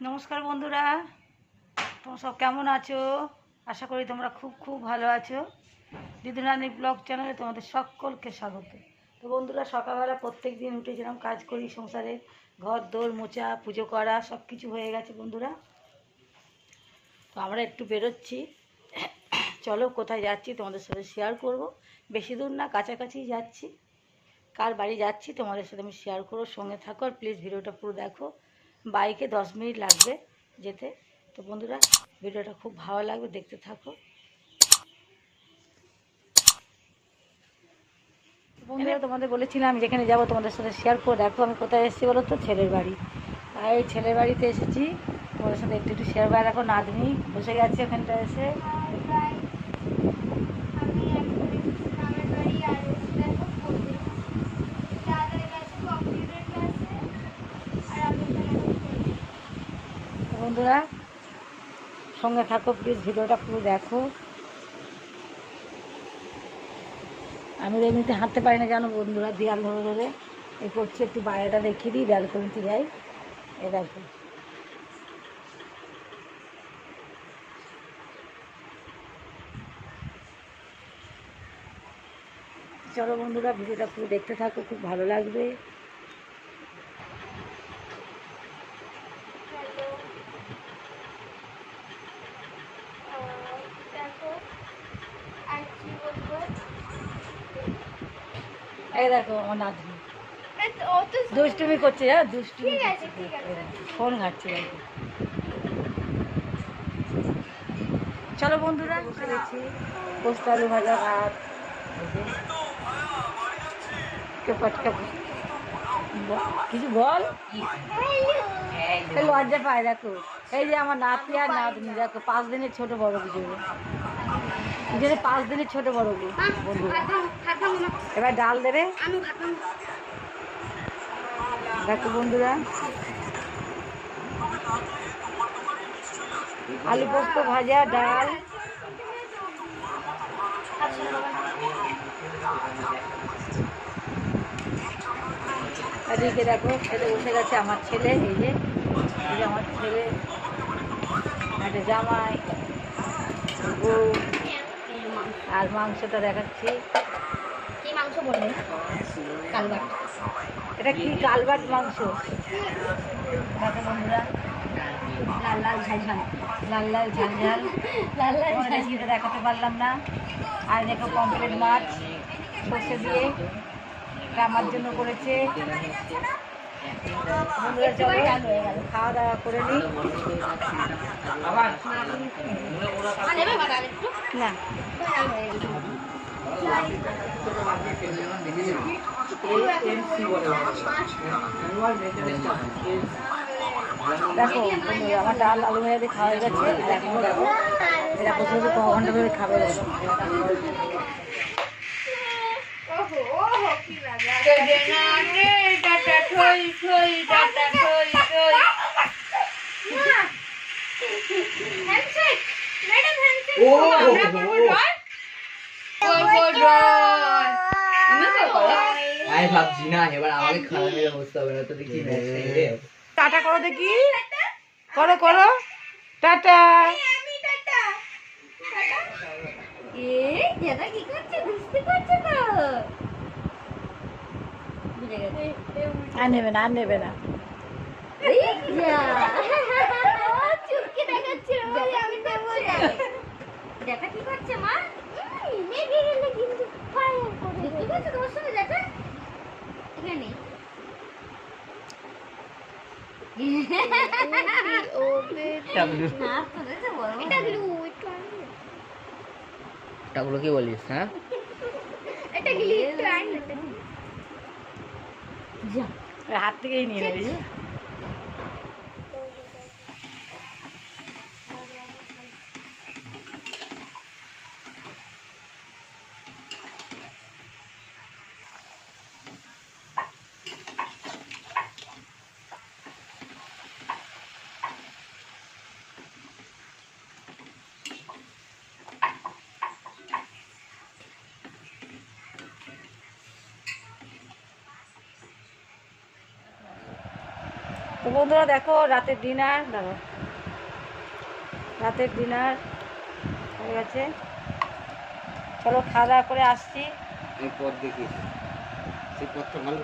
নমস্কার বন্ধুরা। তোমরা সব কেমন আছো? আশা করি তোমরা খুব খুব ভালো আছো। দিদুরানি ব্লগ চ্যানেলে তোমাদের সকলকে স্বাগত। তো বন্ধুরা, সকালবেলা প্রত্যেক দিন উঠে যেরকম কাজ করি, সংসারে ঘর, দোর, মোচা, পুজো করা, সব কিছু হয়ে গেছে বন্ধুরা। তো আমরা একটু বেরোচ্ছি। চলো কোথায় যাচ্ছি তোমাদের সাথে শেয়ার করব। বেশি দূর না, কাছাকাছি যাচ্ছি। কার বাড়ি যাচ্ছি তোমাদের সাথে আমি শেয়ার করব। সঙ্গে থাকো আর প্লিজ ভিডিওটা পুরো দেখো। বাইকে দশ মিনিট লাগবে যেতে। তো বন্ধুরা, ভিডিওটা খুব ভালো লাগবে, দেখতে থাকো। বন্ধুরা, তোমাদের বলেছিলাম যেখানে যাব, তোমাদের সাথে শেয়ার করে দেখো, আমি কোথায় এসেছি বলো তো? ছেলের বাড়ি। এই ছেলের বাড়িতে এসেছি। তোমাদের সাথে একটু একটু শেয়ার করে। দেখো, নাতনি বসে গেছে ওখানটা এসে আমি এখন গ্রামের বাড়ি আর এসে দেখো বলতে দাদার কাছে কম্পিউটার ক্লাসে আর আমি এখানে বসে তো বন্ধুরা, সঙ্গে থাকো প্লিজ ভিডিওটা পুরো দেখো। আমি এমনিতে হাঁটতে পারি না, জানো বন্ধুরা, দেয়াল ধরে ধরে। এ করছি, একটু বাইরেটা দেখিয়ে দিই দেয়াল কমিতে যাই। এ দেখো। চলো বন্ধুরা, ভিডিওটা পুরো দেখতে থাকো, খুব ভালো লাগবে হ্যালো দেখো আর কি বলব এই দেখো আমার নাতনি। দুষ্টুমি করছে হ্যাঁ দুষ্টুমি ঠিক আছে, করছে। ঠিক আছে। ফোন ঘাটছে চলো বন্ধুরা পোস্ত আলু ভাজা ভাত। কিছু বল? এই লজ্জা পায় দেখো। এই যে আমার নাতি আর নাতনি দেখো পাঁচ দিনের ছোট বড় কিছু। দুজনে পাঁচ দিনের ছোট বড় বন্ধুরা এবার ডাল দেবে? দেখো বন্ধুরা। আলু পোস্ত ভাজা ডাল। এদিকে দেখো ছেলে বসে গেছে আমার ছেলে এই যে এই যে আমার ছেলে একটা জামাই বউ। আর মাংসটা দেখাচ্ছি। কি মাংস বললে? কালবাট। এটা কি কালবাট মাংস? দেখো বন্ধুরা লাল লাল ঝাল ঝাল লাল লাল ঝাল ঝাল। লাল লাল ঝাল। দেখাতে পারলাম না। আর দেখো কমপ্লিট মাছ সর্ষে দিয়ে। এটা আমার জন্য করেছে। বন্ধুরা চলো খাওয়া দাওয়া করে নিই। না। দেখো আমার ডাল আলু ভাজা খাওয়া হয়ে গেছে। আর বসে ক ঘণ্টা ধরে খাবে দেখো। ও, আমরা করব ড্রয়? করব ড্রয়। আমি করব? আমি ভাবছি না এবার আমাকে খাওয়া মেরে বসতে হবে না তো দেখি টাটা করো দেখি। করো করো। টাটা। আমি টাটা। এ দাদা কি করছে? দুষ্টি করছে তো আর নেবে না আর নেবে না। এই যা। ও চুপকে দেখাচ্ছে। আমি দেবো না দেখা কি করছে মা? গেলে কিন্তু ফায়ার করে কি করছে তোমার সঙ্গে দেখা? এখানে কি বলিস হ্যাঁ? এটা গিলি হাত থেকেই নিয়ে নেবে। তো বন্ধুরা দেখো, রাতের ডিনার দাঁড়ো রাতের ডিনার হয়ে গেছে। চলো খাওয়া দাওয়া করে আসছি। পথ দেখি সেই পথটা ভালো।